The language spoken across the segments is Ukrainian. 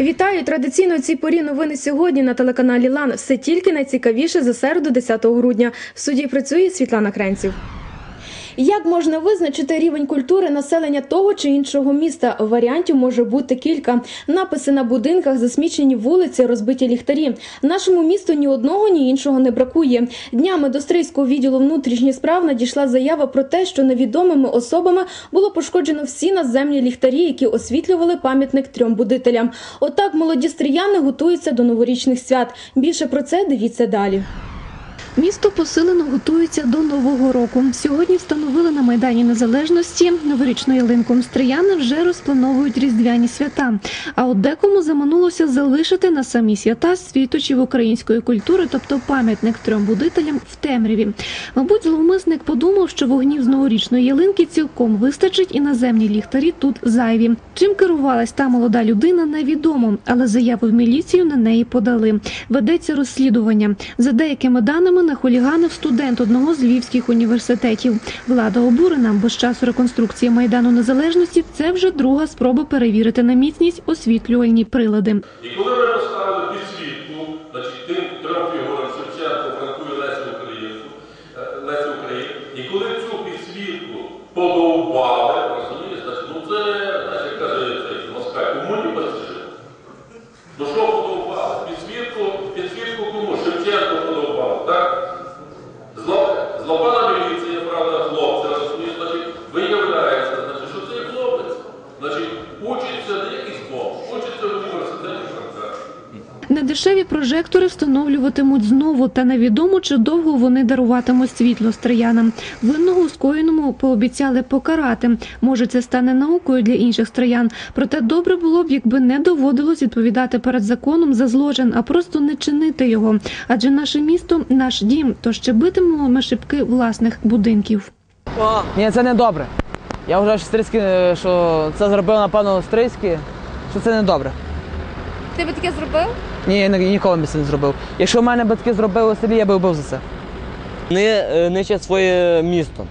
Вітаю! Традиційно Ці порі новини сьогодні на телеканалі Лан. Все тільки найцікавіше за середу 10 грудня. В суді працює Світлана Кренців. Як можна визначити рівень культури населення того чи іншого міста? Варіантів може бути кілька. Написи на будинках, засмічені вулиці, розбиті ліхтарі. Нашому місту ні одного, ні іншого не бракує. Днями до Стрийського відділу внутрішніх справ надійшла заява про те, що невідомими особами було пошкоджено всі наземні ліхтарі, які освітлювали пам'ятник трьом будителям. Отак молоді стріяни готуються до новорічних свят. Більше про це дивіться далі. Місто посилено готується до нового року. Сьогодні встановили на майдані незалежності новорічну ялинку. Стрияни вже розплановують різдвяні свята. А от декому заманулося залишити на самі свята світочів української культури, тобто пам'ятник трьом будителям в темряві. Мабуть, зловмисник подумав, що вогнів з новорічної ялинки цілком вистачить, і наземні ліхтарі тут зайві. Чим керувалась та молода людина, невідомо, але заяву в міліцію на неї подали. Ведеться розслідування за деякими даними нахуліганив студент одного з львівських університетів. Влада обурена, бо з часу реконструкції майдану незалежності це вже друга спроба перевірити на міцність освітлювальні прилади. І коли ми поставили Недешеві прожектори встановлюватимуть знову, та невідомо чи довго вони даруватимуть світло строянам. Винного у скоєному пообіцяли покарати. Може, це стане наукою для інших строян. Проте добре було б, якби не доводилось відповідати перед законом за злочин, а просто не чинити його. Адже наше місто наш дім, тож чи битимемо ми шибки власних будинків. Ні, це не добре. Я вважаю, що е, що це зробив, напевно, Стрийський, що це не добре. Ти би таке зробив? Ні, я ніколи б це не зробив. Якщо в мене батьки зробили селі, я би вбив за це. Вони е, нищать своє місто.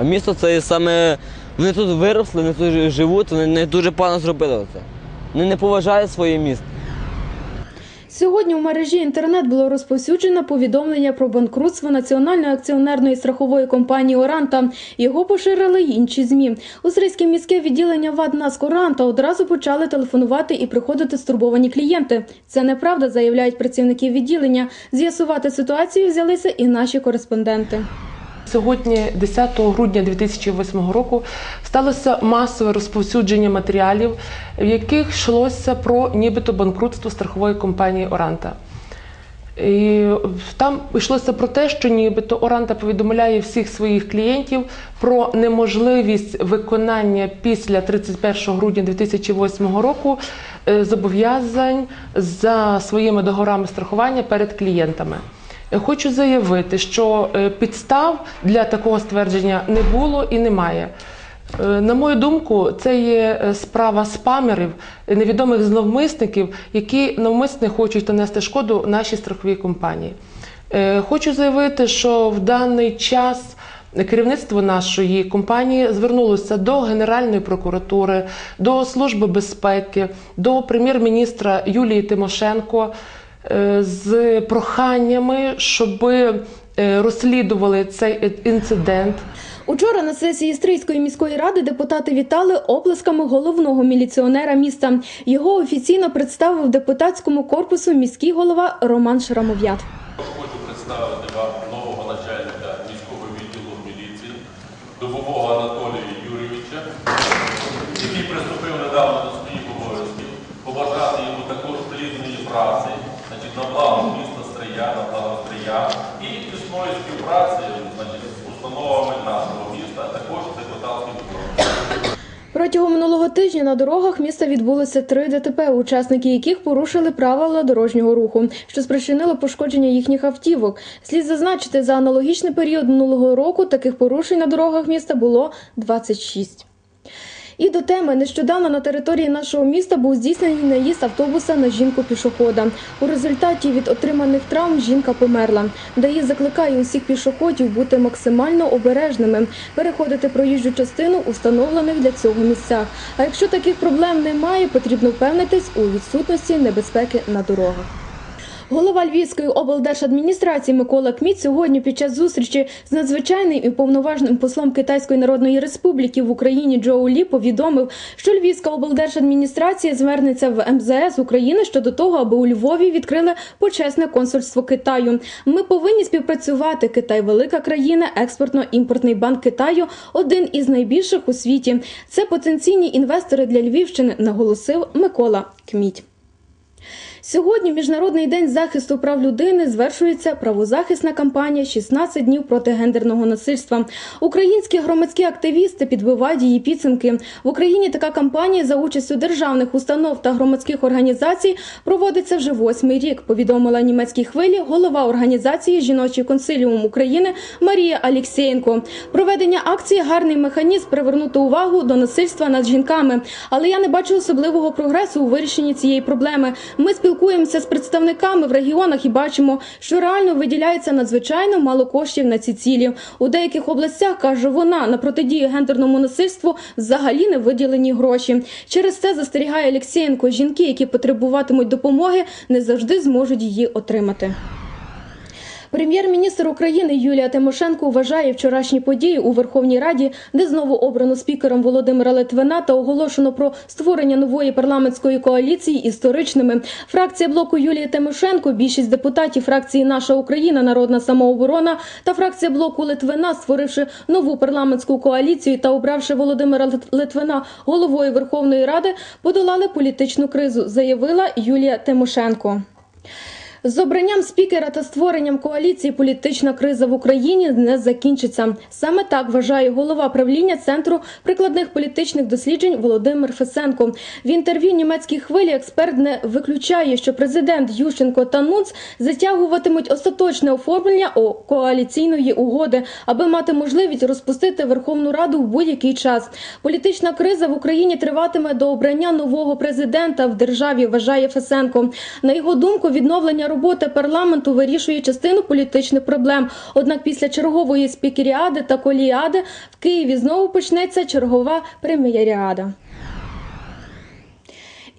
А місто це саме. Вони тут виросли, вони тут живуть, вони не дуже погано зробили це. Вони не поважають своє місто. Сьогодні у мережі інтернет було розповсюджено повідомлення про банкрутство національної акціонерної страхової компанії Оранта. Його поширили інші змі. У Срийське міське відділення ВАД «Наск Оранта одразу почали телефонувати і приходити стурбовані клієнти. Це неправда, заявляють працівники відділення. З'ясувати ситуацію взялися і наші кореспонденти. Сьогодні, 10 грудня 2008 року, сталося масове розповсюдження матеріалів, в яких йшлося про нібито банкрутство страхової компанії Оранта. І там йшлося про те, що нібито Оранта повідомляє всіх своїх клієнтів про неможливість виконання після 31 грудня 2008 року е, зобов'язань за своїми договорами страхування перед клієнтами. Хочу заявити, що е, підстав для такого ствердження не було і немає. Е, На мою думку, це є е, справа спамерів, невідомих зловмисників, які навмисне хочуть нанести шкоду нашій страховій компанії. Хочу заявити, що в даний час керівництво нашої компанії звернулося до Генеральної прокуратури, до Служби безпеки, до прем'єр-міністра Юлії Тимошенко з проханнями, щоб е, розслідували цей е, інцидент. Учора на сесії Стрийської міської ради депутати вітали оплесками головного міліціонера міста. Його офіційно представив депутатському корпусу міський голова Роман Шрамов'ят. Хочу представити вам нового начальника міського відділу міліції, Дубового Анатолія Юрійовича, який приступив недавно до своїх обов'язків, побажати йому також плідної праці, на благо міста Стрия, на благо Стрия і тісної співпраці значить, з установами нашого міста, а також з депутатським корпусом. Протягом минулого тижня на дорогах міста відбулося три ДТП, учасники яких порушили правила дорожнього руху, що спричинило пошкодження їхніх автівок. Слід зазначити, за аналогічний період минулого року таких порушень на дорогах міста було 26. І до теми нещодавно на території нашого міста був здійснений наїзд автобуса на жінку пішохода. У результаті від отриманих травм жінка померла. ДАІ закликає усіх пішоходів бути максимально обережними, переходити проїжджу частину у встановлених для цього місцях. А якщо таких проблем немає, потрібно впевнитись у відсутності небезпеки на дорогах. Голова Львівської облдержадміністрації Микола Кміт сьогодні під час зустрічі з надзвичайним і повноважним послом Китайської Народної Республіки в Україні Джоу Лі повідомив, що Львівська облдержадміністрація звернеться в МЗС України щодо того, аби у Львові відкрили почесне консульство Китаю. Ми повинні співпрацювати. Китай велика країна, експортно-імпортний банк Китаю один із найбільших у світі. Це потенційні інвестори для Львівщини, наголосив Микола Кміть. Сьогодні, Міжнародний день захисту прав людини, звершується правозахисна кампанія «16 днів проти гендерного насильства. Українські громадські активісти підбивають її підсумки. В Україні така кампанія за участю державних установ та громадських організацій проводиться вже восьмий рік. Повідомила німецькій хвилі голова організації Жіночий консиліум України Марія Алєксєєнко. Проведення акції гарний механізм привернути увагу до насильства над жінками. Але я не бачу особливого прогресу у вирішенні цієї проблеми. Ми спілкуємося з представниками в регіонах і бачимо, що реально виділяється надзвичайно мало коштів на ці цілі. У деяких областях каже вона на протидію гендерному насильству взагалі не виділені гроші. Через це застерігає Олексієнко. Жінки, які потребуватимуть допомоги, не завжди зможуть її отримати. Прем'єр-міністр України Юлія Тимошенко вважає вчорашні події у Верховній Раді, де знову обрано спікером Володимира Литвина та оголошено про створення нової парламентської коаліції історичними. Фракція блоку Юлії Тимошенко, більшість депутатів фракції Наша Україна, Народна самооборона та фракція блоку Литвина, створивши нову парламентську коаліцію та обравши Володимира Литвина головою Верховної Ради, подолали політичну кризу, заявила Юлія Тимошенко. З обранням спікера та створенням коаліції політична криза в Україні не закінчиться. Саме так вважає голова правління центру прикладних політичних досліджень Володимир Фесенко. В інтерв'ю німецькій хвилі експерт не виключає, що президент Ющенко та Нуц затягуватимуть остаточне оформлення коаліційної угоди, аби мати можливість розпустити Верховну Раду в будь-який час. Політична криза в Україні триватиме до обрання нового президента в державі. Вважає Фесенко. На його думку, відновлення роботи парламенту вирішує частину політичних проблем. Однак після чергової спікеріади та коліади в Києві знову почнеться чергова прем'єріада.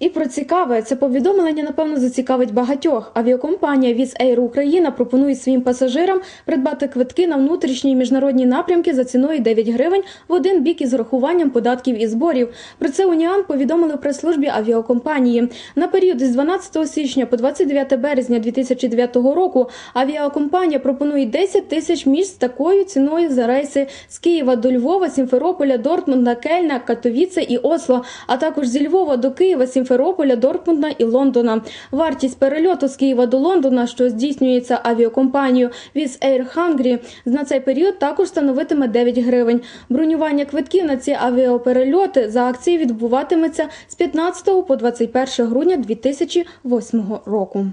І про цікаве це повідомлення, напевно, зацікавить багатьох. Авіакомпанія Віз Air Україна пропонує своїм пасажирам придбати квитки на внутрішні і міжнародні напрямки за ціною 9 гривень в один бік із урахуванням податків і зборів. Про це Уніан повідомили прес-службі авіакомпанії. На період із 12 січня по 29 березня 2009 року авіакомпанія пропонує 10 тисяч місць такою ціною за рейси з Києва до Львова, Сімферополя, Дортмунда, Кельна, Катовіце і Осло, а також зі Львова до Києва, Сімферополя, Дортмунда і Лондона. Вартість перельоту з Києва до Лондона, що здійснюється авіакомпанією Wizz Air Hungary, на цей період також становитиме 9 гривень. Бронювання квитків на ці авіаперельоти за акції відбуватиметься з 15 по 21 грудня 2008 року.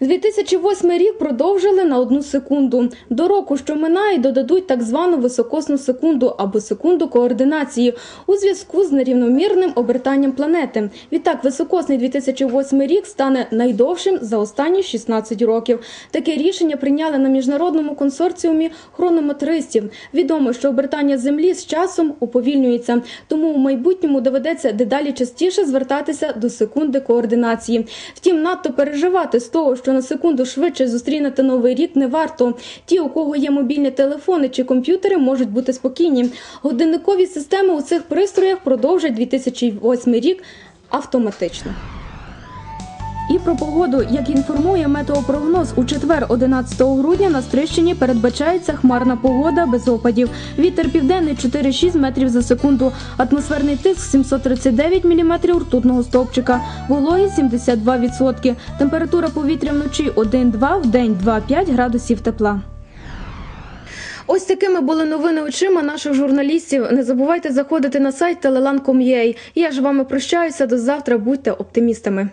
2008 рік продовжили на одну секунду. До року, що минає, додадуть так звану високосну секунду або секунду координації у зв'язку з нерівномірним обертанням планети. Відтак, високосний 2008 рік стане найдовшим за останні 16 років. Таке рішення прийняли на міжнародному консорціумі хронометристів. Відомо, що обертання Землі з часом уповільнюється, тому у майбутньому доведеться дедалі частіше звертатися до секунди координації. Втім, надто переживати з того, що на секунду швидше зустрінете новий рік, не варто. Ті, у кого є мобільні телефони чи комп'ютери, можуть бути спокійні. Годинникові системи у цих пристроях продовжать 2008 рік автоматично. І про погоду, як інформує метеопрогноз, у четвер, 11 грудня, на Стрищині передбачається хмарна погода без опадів. Вітер південний 4-6 метрів за секунду. Атмосферний тиск 739 міліметрів ртутного стовпчика. Вологість 72%. Температура повітря вночі 1-2, в день 2-5 градусів тепла. Ось такими були новини очима наших журналістів. Не забувайте заходити на сайт telelan.com.ua. Я ж вами прощаюся до завтра. Будьте оптимістами.